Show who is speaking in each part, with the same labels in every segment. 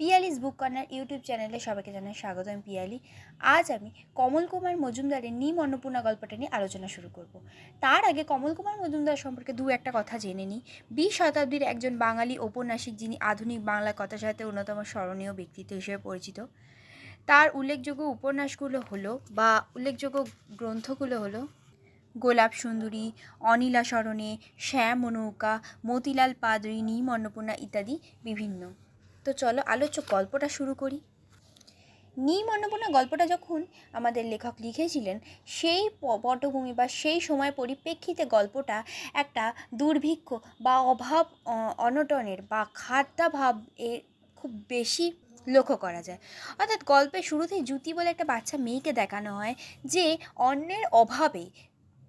Speaker 1: পিয়ালিস বুক corner YouTube চ্যানেলে সবাইকে জানাই স্বাগত, আমি পিয়ালি। আজ আমি কমল কুমার মজুমদারের নিম অন্নপূর্ণা গল্পটা নিয়ে আলোচনা শুরু করব। তার আগে কমল কুমার মজুমদার সম্পর্কে দু একটা কথা জেনে নিই। বিশ শতাব্দীর একজন বাঙালি ঔপন্যাসিক যিনি আধুনিক বাংলা কথা সাহিত্যের অন্যতম স্মরণীয় ব্যক্তিত্ব হিসেবে পরিচিত। তার উল্লেখযোগ্য উপন্যাসগুলো হলো বা উল্লেখযোগ্য গ্রন্থগুলো হলো গোলাপ সুন্দরী, অনিলা স্মরণে শ্যাম নৌকা মতিলাল পাদরি, নিম অন্নপূর্ণা ইত্যাদি বিভিন্ন। তো চলো আলোচ্য গল্পটা শুরু করি। নিম অন্নপূর্ণা গল্পটা যখন আমাদের লেখক লিখেছিলেন, সেই পটভূমি বা সেই সময় পরিপ্রেক্ষিতে গল্পটা একটা দুর্ভিক্ষ বা অভাব অনটনের বা খাদ্যাভাব এর খুব বেশি লক্ষ্য করা যায়। অর্থাৎ গল্পের শুরুতেই জ্যোতি বলে একটা বাচ্চা মেয়েকে দেখানো হয় যে অন্যের অভাবে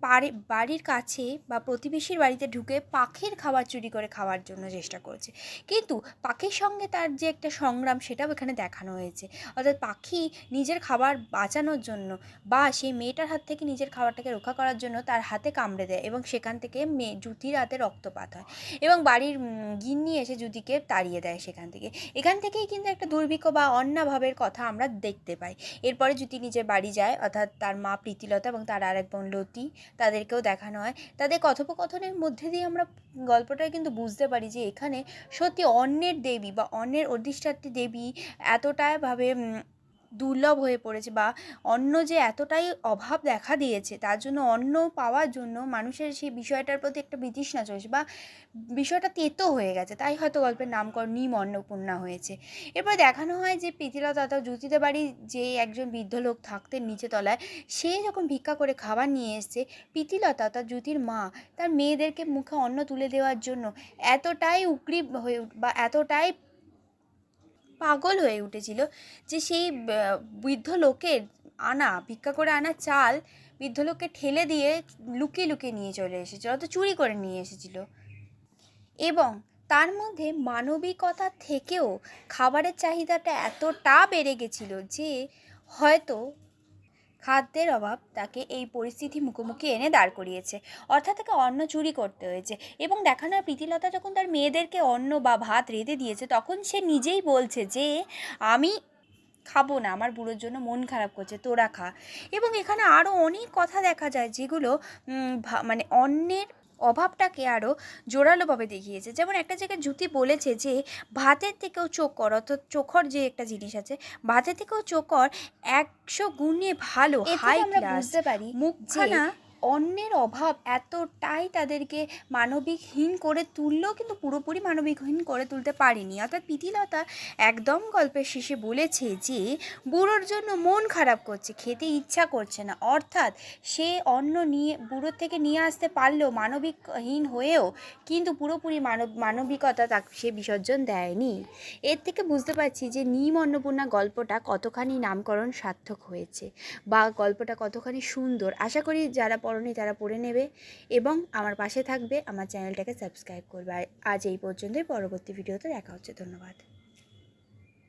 Speaker 1: পারে বাড়ির কাছে বা প্রতিবেশীর বাড়িতে ঢুকে পাখির খাবার চুরি করে খাওয়ার জন্য চেষ্টা করেছে। কিন্তু পাখির সঙ্গে তার যে একটা সংগ্রাম সেটাও এখানে দেখানো হয়েছে। অর্থাৎ পাখি নিজের খাবার বাঁচানোর জন্য বা সেই মেয়েটার হাত থেকে নিজের খাবারটাকে রক্ষা করার জন্য তার হাতে কামড়ে দেয় এবং সেখান থেকে মেয়ে জুতির হাতে রক্তপাত হয় এবং বাড়ির গিন্নি এসে জুতিকে তাড়িয়ে দেয় সেখান থেকে। এখান থেকেই কিন্তু একটা দুর্ভিক্ষ বা অন্নাভাবের কথা আমরা দেখতে পাই। এরপরে জুতি নিজের বাড়ি যায়, অর্থাৎ তার মা প্রীতিলতা এবং তার আরেক বোন লতি তাদেরকেও দেখানো হয়। তাদের কথোপকথনের মধ্যে দিয়ে আমরা গল্পটা কিন্তু বুঝতে পারি যে এখানে সত্যি অন্যের দেবী বা অন্যের অধিষ্ঠাত্রী দেবী এতটাভাবে দুর্লভ হয়ে পড়েছে বা অন্ন যে এতটাই অভাব দেখা দিয়েছে, তার জন্য অন্ন পাওয়ার জন্য মানুষের সেই বিষয়টার প্রতি একটা বিতৃষ্ণা চলছে বা বিষয়টা তেতো হয়ে গেছে। তাই হয়তো গল্পের নামকরণ নিম অন্নপূর্ণা হয়েছে। এরপর দেখানো হয় যে প্রীতিলতা অর্থাৎ জ্যোতিদের বাড়ি যে একজন বৃদ্ধ লোক থাকতেন নিচে তলায়, সে যখন ভিক্ষা করে খাবার নিয়ে এসছে, প্রীতিলতা তার জ্যোতির মা তার মেয়েদেরকে মুখে অন্ন তুলে দেওয়ার জন্য এতটাই উগ্রী হয়ে বা এতটাই পাগল হয়ে উঠেছিল যে সেই বৃদ্ধ লোকের আনা, ভিক্ষা করে আনা চাল বৃদ্ধ লোককে ঠেলে দিয়ে লুকিয়ে লুকিয়ে নিয়ে চলে এসেছিল অত চুরি করে নিয়ে এসেছিল। এবং তার মধ্যে মানবিকতা থেকেও খাবারের চাহিদাটা এতটা বেড়ে গেছিল যে হয়তো খাদ্যের অভাব তাকে এই পরিস্থিতি মুখোমুখি এনে দাঁড় করিয়েছে। অর্থাৎ তাকে অন্ন চুরি করতে হয়েছে এবং দেখানো প্রীতিলতা যখন তার মেয়েদেরকে অন্ন বা ভাত রেঁধে দিয়েছে, তখন সে নিজেই বলছে যে, আমি খাব না, আমার বুড়োর জন্য মন খারাপ করছে, তোরা খা। এবং এখানে আরও অনেক কথা দেখা যায় যেগুলো মানে অন্যের অভাবটাকে আরও জোরালোভাবে দেখিয়েছে। যেমন একটা জায়গায় জুতি বলেছে যে ভাতের থেকেও চোখর অর্থাৎ চোখর যে একটা জিনিস আছে ভাতের থেকেও চোখর একশো গুণে ভালো হাই ক্লাস
Speaker 2: বুঝতে পারি
Speaker 1: মুখখানা অন্যের অভাব এতটাই তাদেরকে মানবিকহীন করে তুললেও কিন্তু পুরোপুরি মানবিকহীন করে তুলতে পারেনি। অর্থাৎ প্রীতিলতা একদম গল্পের শেষে বলেছে যে, বুড়োর জন্য মন খারাপ করছে, খেতে ইচ্ছা করছে না। অর্থাৎ সে অন্ন নিয়ে, বুড়োর থেকে নিয়ে আসতে পারলেও মানবিকহীন হয়েও কিন্তু পুরোপুরি মানব, মানবিকতা তাকে, সে বিসর্জন দেয়নি। এর থেকে বুঝতে পারছি যে নিম অন্নপূর্ণা গল্পটা কতখানি নামকরণ সার্থক হয়েছে বা গল্পটা কতখানি সুন্দর। আশা করি যারা পড়নি তারা পড়ে নেবে এবং আমার পাশে থাকবে, আমার চ্যানেলটাকে সাবস্ক্রাইব করবে। আর আজ এই পর্যন্তই, পরবর্তী ভিডিওতে দেখা হচ্ছে, ধন্যবাদ।